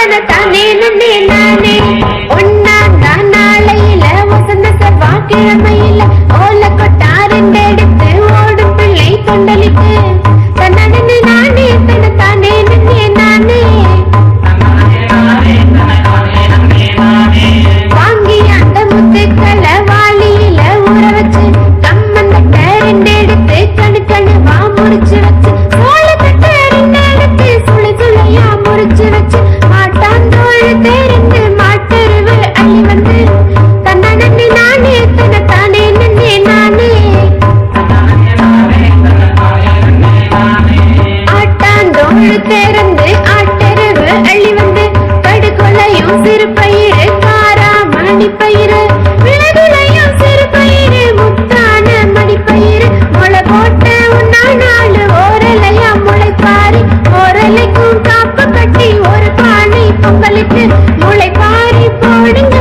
ஒருத்தனை தானே நம்பி அந்த முத்துக்களை வாளியில ஊற வச்சு கம்மந்த ரெண்டு எடுத்து கணு முடிச்சு. ஆட்டாந்தோள் பேருந்து ஆட்டெருவு அள்ளி வந்து படுகொலையும் சிறு பயிறு காரா மணி பயிறு விளகுலையும் சிறு பயிறு முத்தான மணி பயிறு முளை போட்ட உண்ணா நாலு ஓரலையா முளைப்பாரி. ஓரலைக்கும் காப்பு கட்டி ஒரு பானை பொங்கலுக்கு போடுங்க